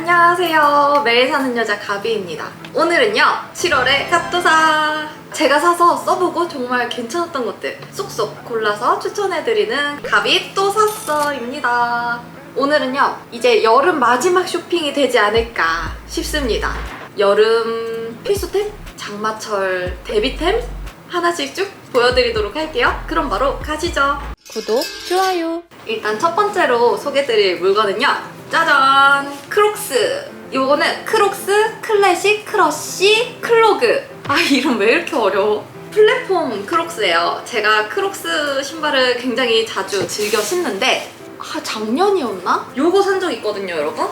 안녕하세요. 매일 사는 여자 가비입니다. 오늘은요, 7월의 갓도사. 제가 사서 써보고 정말 괜찮았던 것들 쏙쏙 골라서 추천해드리는 가비 또 샀어입니다. 오늘은요, 이제 여름 마지막 쇼핑이 되지 않을까 싶습니다. 여름 필수템? 장마철 데뷔템? 하나씩 쭉 보여드리도록 할게요. 그럼 바로 가시죠. 구독, 좋아요. 일단 첫 번째로 소개드릴 물건은요. 짜잔! 크록스. 요거는 크록스 클래식 크러쉬 클로그. 아, 이름 왜 이렇게 어려워? 플랫폼 크록스예요. 제가 크록스 신발을 굉장히 자주 즐겨 신는데 아, 작년이었나? 요거 산 적 있거든요, 여러분.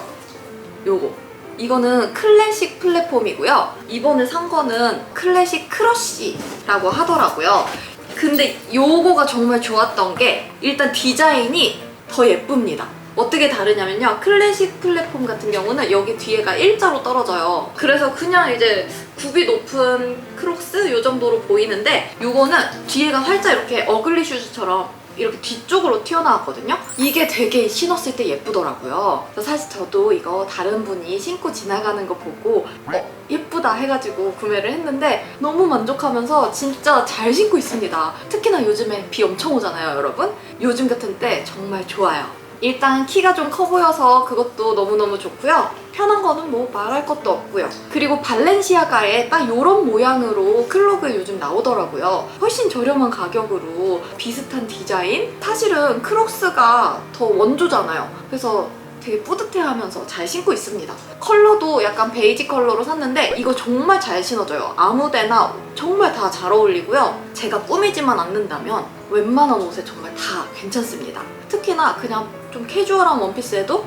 요거. 이거는 클래식 플랫폼이고요. 이번에 산 거는 클래식 크러쉬라고 하더라고요. 근데 요거가 정말 좋았던 게 일단 디자인이 더 예쁩니다. 어떻게 다르냐면요. 클래식 플랫폼 같은 경우는 여기 뒤에가 일자로 떨어져요. 그래서 그냥 이제 굽이 높은 크록스 요 정도로 보이는데 요거는 뒤에가 활짝 이렇게 어글리 슈즈처럼 이렇게 뒤쪽으로 튀어나왔거든요. 이게 되게 신었을 때 예쁘더라고요. 사실 저도 이거 다른 분이 신고 지나가는 거 보고 어, 예쁘다 해가지고 구매를 했는데 너무 만족하면서 진짜 잘 신고 있습니다. 특히나 요즘에 비 엄청 오잖아요, 여러분. 요즘 같은 때 정말 좋아요. 일단 키가 좀 커 보여서 그것도 너무너무 좋고요. 편한 거는 뭐 말할 것도 없고요. 그리고 발렌시아가에 딱 이런 모양으로 클로그 요즘 나오더라고요. 훨씬 저렴한 가격으로 비슷한 디자인? 사실은 크록스가 더 원조잖아요. 그래서 되게 뿌듯해하면서 잘 신고 있습니다. 컬러도 약간 베이지 컬러로 샀는데 이거 정말 잘 신어져요. 아무데나 정말 다 잘 어울리고요. 제가 꾸미지만 않는다면 웬만한 옷에 정말 다 괜찮습니다. 특히나 그냥 좀 캐주얼한 원피스에도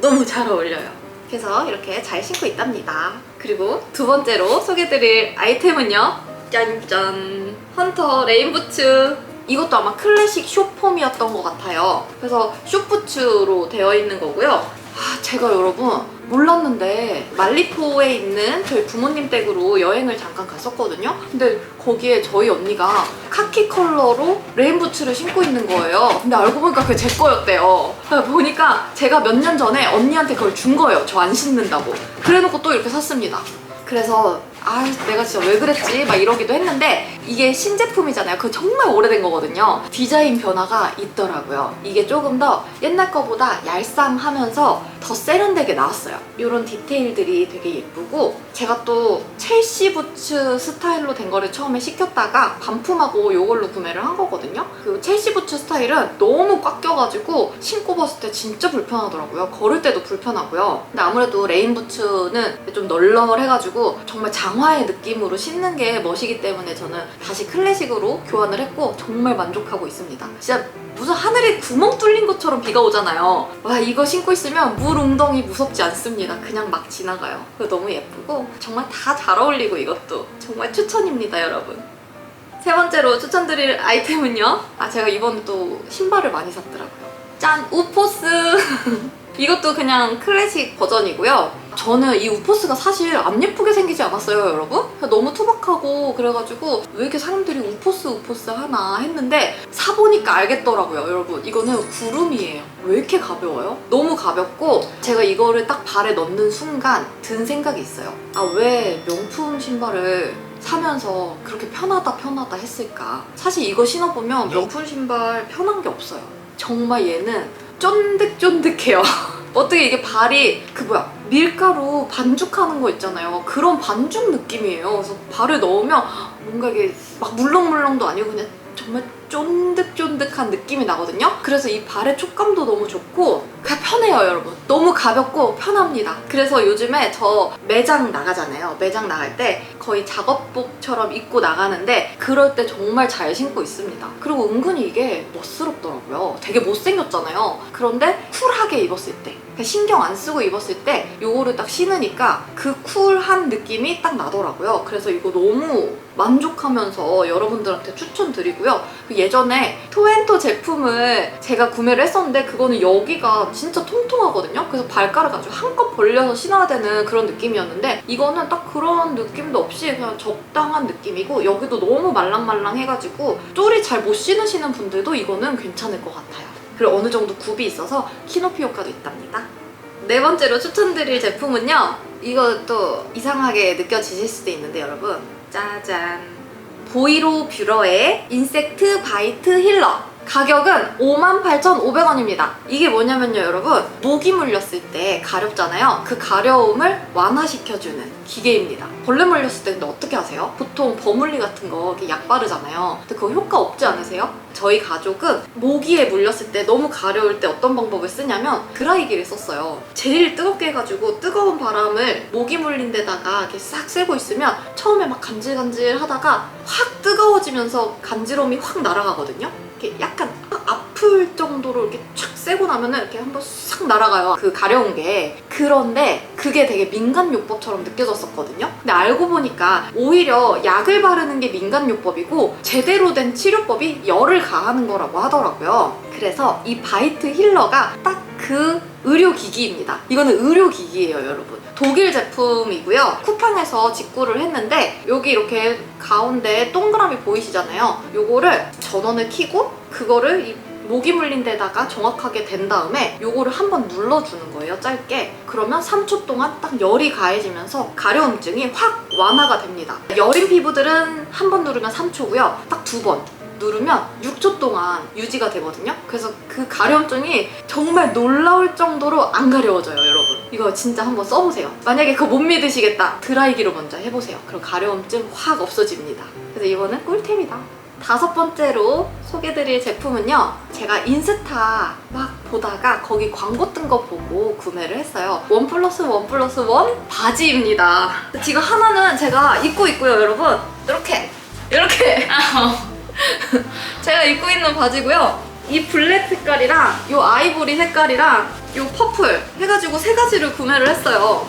너무 잘 어울려요. 그래서 이렇게 잘 신고 있답니다. 그리고 두 번째로 소개드릴 아이템은요. 짠짠 헌터 레인부츠 이것도 아마 클래식 쇼폼이었던 것 같아요. 그래서 쇼부츠로 되어 있는 거고요. 아, 제가 여러분 몰랐는데 말리포에 있는 저희 부모님 댁으로 여행을 잠깐 갔었거든요. 근데 거기에 저희 언니가 카키 컬러로 레인부츠를 신고 있는 거예요. 근데 알고 보니까 그게 제 거였대요. 보니까 제가 몇 년 전에 언니한테 그걸 준 거예요. 저 안 신는다고. 그래놓고 또 이렇게 샀습니다. 그래서 아 내가 진짜 왜 그랬지 막 이러기도 했는데 이게 신제품이잖아요 그 정말 오래된 거거든요 디자인 변화가 있더라고요 이게 조금 더 옛날 거보다 얄쌍하면서 더 세련되게 나왔어요 이런 디테일들이 되게 예쁘고 제가 또 첼시 부츠 스타일로 된 거를 처음에 시켰다가 반품하고 이걸로 구매를 한 거거든요 그 첼시 부츠 스타일은 너무 꽉 껴가지고 신고 봤을 때 진짜 불편하더라고요 걸을 때도 불편하고요 근데 아무래도 레인 부츠는 좀 널널해가지고 정말 장화의 느낌으로 신는 게 멋이기 때문에 저는 다시 클래식으로 교환을 했고 정말 만족하고 있습니다. 진짜 무슨 하늘에 구멍 뚫린 것처럼 비가 오잖아요. 와 이거 신고 있으면 물 웅덩이 무섭지 않습니다. 그냥 막 지나가요. 너무 예쁘고 정말 다 잘 어울리고 이것도 정말 추천입니다, 여러분. 세 번째로 추천드릴 아이템은요. 아 제가 이번에 또 신발을 많이 샀더라고요. 짠 우포스. 이것도 그냥 클래식 버전이고요. 저는 이 우포스가 사실 안 예쁘게 생기지 않았어요, 여러분? 너무 투박하고 그래가지고 왜 이렇게 사람들이 우포스 우포스 하나 했는데 사보니까 알겠더라고요, 여러분. 이거는 구름이에요. 왜 이렇게 가벼워요? 너무 가볍고 제가 이거를 딱 발에 넣는 순간 든 생각이 있어요. 아, 왜 명품 신발을 사면서 그렇게 편하다 편하다 했을까? 사실 이거 신어보면 명품 신발 편한 게 없어요. 정말 얘는 쫀득쫀득해요. 어떻게 이게 발이 그 뭐야 밀가루 반죽하는 거 있잖아요. 그런 반죽 느낌이에요. 그래서 발을 넣으면 뭔가 이게 막 물렁물렁도 아니고 그냥 정말 쫀득쫀득한 느낌이 나거든요. 그래서 이 발의 촉감도 너무 좋고 그냥 편해요, 여러분. 너무 가볍고 편합니다. 그래서 요즘에 저 매장 나가잖아요. 매장 나갈 때 거의 작업복처럼 입고 나가는데 그럴 때 정말 잘 신고 있습니다. 그리고 은근히 이게 멋스럽더라고요. 되게 못생겼잖아요. 그런데 쿨하게 입었을 때 그냥 신경 안 쓰고 입었을 때 요거를 딱 신으니까 그 쿨한 느낌이 딱 나더라고요. 그래서 이거 너무 만족하면서 여러분들한테 추천드리고요. 그 예전에 토엔토 제품을 제가 구매를 했었는데 그거는 여기가 진짜 통통하거든요. 그래서 발가락 아주 한껏 벌려서 신어야 되는 그런 느낌이었는데 이거는 딱 그런 느낌도 없이 그냥 적당한 느낌이고 여기도 너무 말랑말랑해가지고 쪼리 잘 못 신으시는 분들도 이거는 괜찮을 것 같아요. 그리고 어느 정도 굽이 있어서 키높이 효과도 있답니다. 네 번째로 추천드릴 제품은요. 이것도 이상하게 느껴지실 수도 있는데 여러분 짜잔 보이로 뷰러의 인섹트 바이트 힐러 가격은 58,500원입니다. 이게 뭐냐면요, 여러분. 모기 물렸을 때 가렵잖아요. 그 가려움을 완화시켜주는 기계입니다. 벌레 물렸을 때 근데 어떻게 하세요? 보통 버물리 같은 거 약 바르잖아요. 근데 그거 효과 없지 않으세요? 저희 가족은 모기에 물렸을 때 너무 가려울 때 어떤 방법을 쓰냐면 드라이기를 썼어요. 제일 뜨겁게 해가지고 뜨거운 바람을 모기 물린 데다가 이렇게 싹 쐬고 있으면 처음에 막 간질간질 하다가 확 뜨거워지면서 간지러움이 확 날아가거든요. 이렇게 약간 아플 정도로 이렇게 촥 쐬고 나면은 이렇게 한번 싹 날아가요. 그 가려운 게. 그런데 그게 되게 민간요법처럼 느껴졌었거든요. 근데 알고 보니까 오히려 약을 바르는 게 민간요법이고 제대로 된 치료법이 열을 가하는 거라고 하더라고요. 그래서 이 바이트 힐러가 딱 그 의료기기입니다. 이거는 의료기기예요, 여러분. 독일 제품이고요. 쿠팡에서 직구를 했는데 여기 이렇게 가운데 동그라미 보이시잖아요. 요거를 전원을 켜고 그거를 이 모기 물린 데다가 정확하게 된 다음에 요거를 한번 눌러주는 거예요, 짧게. 그러면 3초 동안 딱 열이 가해지면서 가려움증이 확 완화가 됩니다. 여린 피부들은 한 번 누르면 3초고요. 딱 두 번. 누르면 6초 동안 유지가 되거든요. 그래서 그 가려움증이 정말 놀라울 정도로 안 가려워져요, 여러분. 이거 진짜 한번 써보세요. 만약에 그거 못 믿으시겠다. 드라이기로 먼저 해보세요. 그럼 가려움증 확 없어집니다. 그래서 이거는 꿀템이다. 다섯 번째로 소개드릴 제품은요. 제가 인스타 막 보다가 거기 광고 뜬 거 보고 구매를 했어요. 원 플러스 원 플러스 원 바지입니다. 지금 하나는 제가 입고 있고요, 여러분. 이렇게 이렇게 제가 입고 있는 바지고요. 이 블랙 색깔이랑 이 아이보리 색깔이랑 이 퍼플 해가지고 세 가지를 구매를 했어요.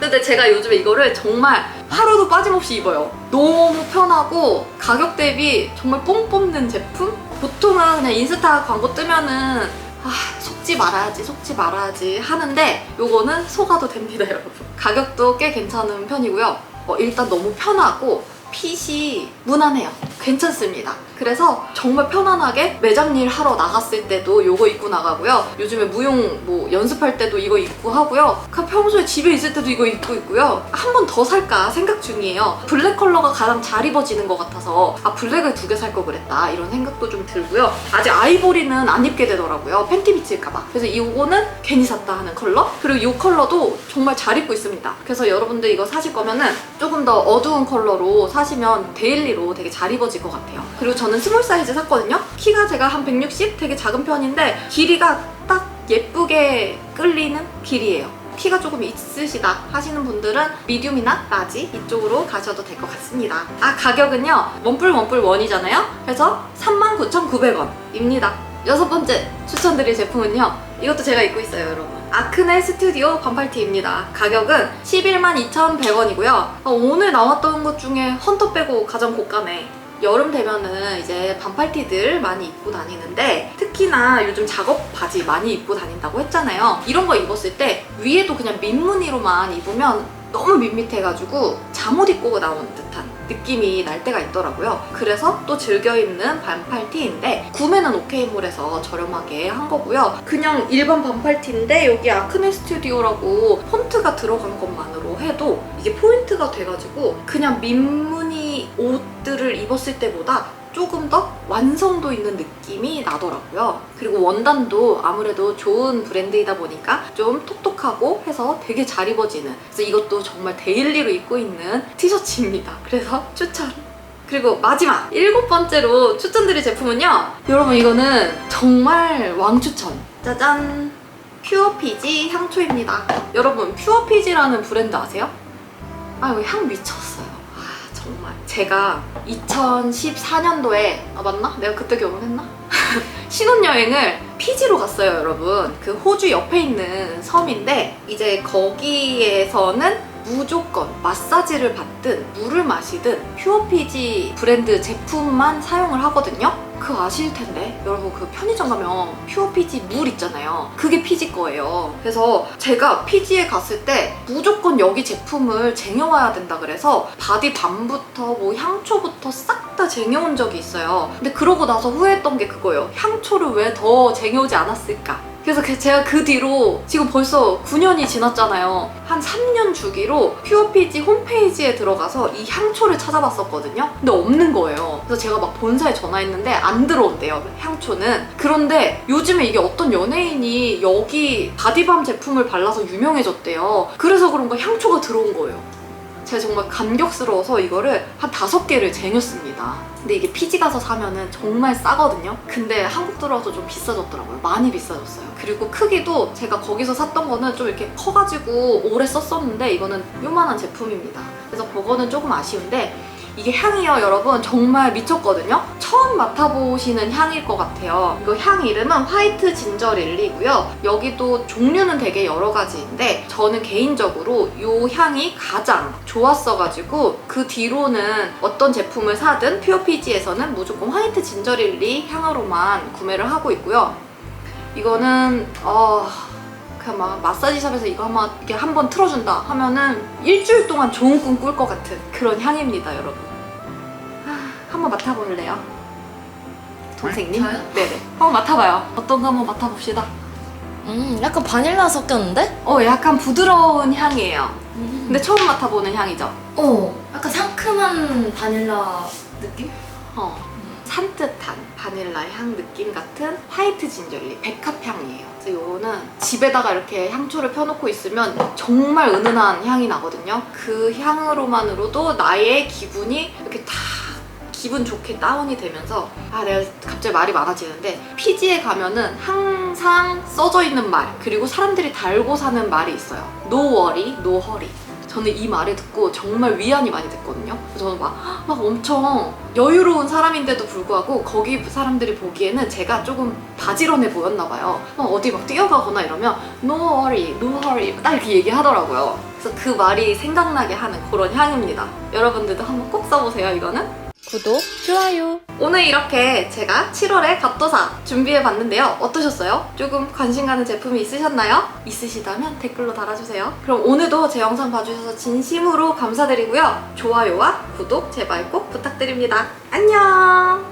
근데 제가 요즘에 이거를 정말 하루도 빠짐없이 입어요. 너무 편하고 가격 대비 정말 뽕 뽑는 제품? 보통은 그냥 인스타 광고 뜨면은 아, 속지 말아야지, 속지 말아야지 하는데 요거는 속아도 됩니다, 여러분. 가격도 꽤 괜찮은 편이고요. 어, 일단 너무 편하고 핏이 무난해요. 괜찮습니다. 그래서 정말 편안하게 매장 일 하러 나갔을 때도 이거 입고 나가고요. 요즘에 무용 뭐 연습할 때도 이거 입고 하고요. 그냥 평소에 집에 있을 때도 이거 입고 있고요. 한 번 더 살까 생각 중이에요. 블랙 컬러가 가장 잘 입어지는 것 같아서 아 블랙을 두 개살걸 그랬다 이런 생각도 좀 들고요. 아직 아이보리는 안 입게 되더라고요. 팬티 비칠까봐. 그래서 이거는 괜히 샀다 하는 컬러. 그리고 이 컬러도 정말 잘 입고 있습니다. 그래서 여러분들 이거 사실 거면은 조금 더 어두운 컬러로 사시면 데일리로 되게 잘 입어질 것 같아요. 그리고 저는 스몰 사이즈 샀거든요. 키가 제가 한 160 되게 작은 편인데 길이가 딱 예쁘게 끌리는 길이에요. 키가 조금 있으시다 하시는 분들은 미디움이나 라지 이쪽으로 가셔도 될 것 같습니다. 아 가격은요 원뿔 원뿔 원이잖아요. 그래서 39,900원입니다. 여섯 번째 추천드릴 제품은요 이것도 제가 입고 있어요 여러분. 아크네 스튜디오 반팔티입니다. 가격은 112,2,100원이고요. 오늘 나왔던 것 중에 헌터 빼고 가장 고가네. 여름 되면은 이제 반팔티들 많이 입고 다니는데 특히나 요즘 작업 바지 많이 입고 다닌다고 했잖아요. 이런 거 입었을 때 위에도 그냥 민무늬로만 입으면 너무 밋밋해가지고 잠옷 입고 나온 듯한 느낌이 날 때가 있더라고요. 그래서 또 즐겨 입는 반팔 티인데 구매는 오케이몰에서 저렴하게 한 거고요. 그냥 일반 반팔 티인데 여기 아크네 스튜디오라고 폰트가 들어간 것만으로 해도 이게 포인트가 돼가지고 그냥 민무늬 옷들을 입었을 때보다 조금 더 완성도 있는 느낌이 나더라고요. 그리고 원단도 아무래도 좋은 브랜드이다 보니까 좀 톡톡하고 해서 되게 잘 입어지는 그래서 이것도 정말 데일리로 입고 있는 티셔츠입니다. 그래서 추천! 그리고 마지막 일곱 번째로 추천드릴 제품은요. 여러분 이거는 정말 왕추천. 짜잔! 퓨어피지 향초입니다. 여러분 퓨어피지라는 브랜드 아세요? 아 이거 향 정말 제가 2014년도에 아 맞나? 내가 그때 결혼했나? 신혼여행을 피지로 갔어요 여러분 그 호주 옆에 있는 섬인데 이제 거기에서는 무조건 마사지를 받든 물을 마시든 퓨어피지 브랜드 제품만 사용을 하거든요. 그 아실 텐데 여러분 그 편의점 가면 퓨어 피지 물 있잖아요. 그게 피지 거예요. 그래서 제가 피지에 갔을 때 무조건 여기 제품을 쟁여와야 된다 그래서 바디 밤부터 뭐 향초부터 싹 다 쟁여온 적이 있어요. 근데 그러고 나서 후회했던 게 그거예요. 향초를 왜 더 쟁여오지 않았을까 그래서 그- 제가 그 뒤로 지금 벌써 9년이 지났잖아요. 한 3년 주기로 퓨어피지 홈페이지에 들어가서 이 향초를 찾아봤었거든요. 근데 없는 거예요. 그래서 제가 막 본사에 전화했는데 안 들어온대요. 향초는. 그런데 요즘에 이게 어떤 연예인이 여기 바디밤 제품을 발라서 유명해졌대요. 그래서 그런가 향초가 들어온 거예요. 제가 정말 감격스러워서 이거를 한 다섯 개를 쟁였습니다. 근데 이게 피지 가서 사면은 정말 싸거든요. 근데 한국 들어와서 좀 비싸졌더라고요. 많이 비싸졌어요. 그리고 크기도 제가 거기서 샀던 거는 좀 이렇게 커가지고 오래 썼었는데 이거는 요만한 제품입니다. 그래서 그거는 조금 아쉬운데 이게 향이요 여러분? 정말 미쳤거든요? 처음 맡아보시는 향일 것 같아요. 이거 향 이름은 화이트 진저 릴리고요. 여기도 종류는 되게 여러 가지인데 저는 개인적으로 이 향이 가장 좋았어가지고 그 뒤로는 어떤 제품을 사든 퓨어피지에서는 무조건 화이트 진저 릴리 향으로만 구매를 하고 있고요. 이거는 어... 그냥 막 마사지샵에서 이거 한번 이렇게 한 번 틀어준다 하면은 일주일 동안 좋은 꿈 꿀 것 같은 그런 향입니다, 여러분. 아, 한번 맡아볼래요? 동생님? 저요? 네네. 한번 맡아봐요. 어떤 거 한번 맡아봅시다. 음, 약간 바닐라 섞였는데? 어, 약간 부드러운 향이에요. 음. 근데 처음 맡아보는 향이죠? 어, 약간 상큼한 바닐라 느낌? 어. 산뜻한 바닐라 향 느낌 같은 화이트 진저리 백합 향이에요. 그래서 이거는 집에다가 이렇게 향초를 펴놓고 있으면 정말 은은한 향이 나거든요. 그 향으로만으로도 나의 기분이 이렇게 다 기분 좋게 다운이 되면서 아 내가 갑자기 말이 많아지는데 피지에 가면은 항상 써져 있는 말 그리고 사람들이 달고 사는 말이 있어요. Worry, no hurry. 저는 이 말을 듣고 정말 위안이 많이 됐거든요. 저는 막, 막 엄청 여유로운 사람인데도 불구하고 거기 사람들이 보기에는 제가 조금 바지런해 보였나 봐요. 막 어디 막 뛰어가거나 이러면 no worry, no hurry 딱 이렇게 얘기하더라고요. 그래서 그 말이 생각나게 하는 그런 향입니다. 여러분들도 한번 꼭 써보세요, 이거는. 구독, 좋아요. 오늘 이렇게 제가 7월에 갓도사 준비해봤는데요. 어떠셨어요? 조금 관심 가는 제품이 있으셨나요? 있으시다면 댓글로 달아주세요. 그럼 오늘도 제 영상 봐주셔서 진심으로 감사드리고요. 좋아요와 구독 제발 꼭 부탁드립니다. 안녕!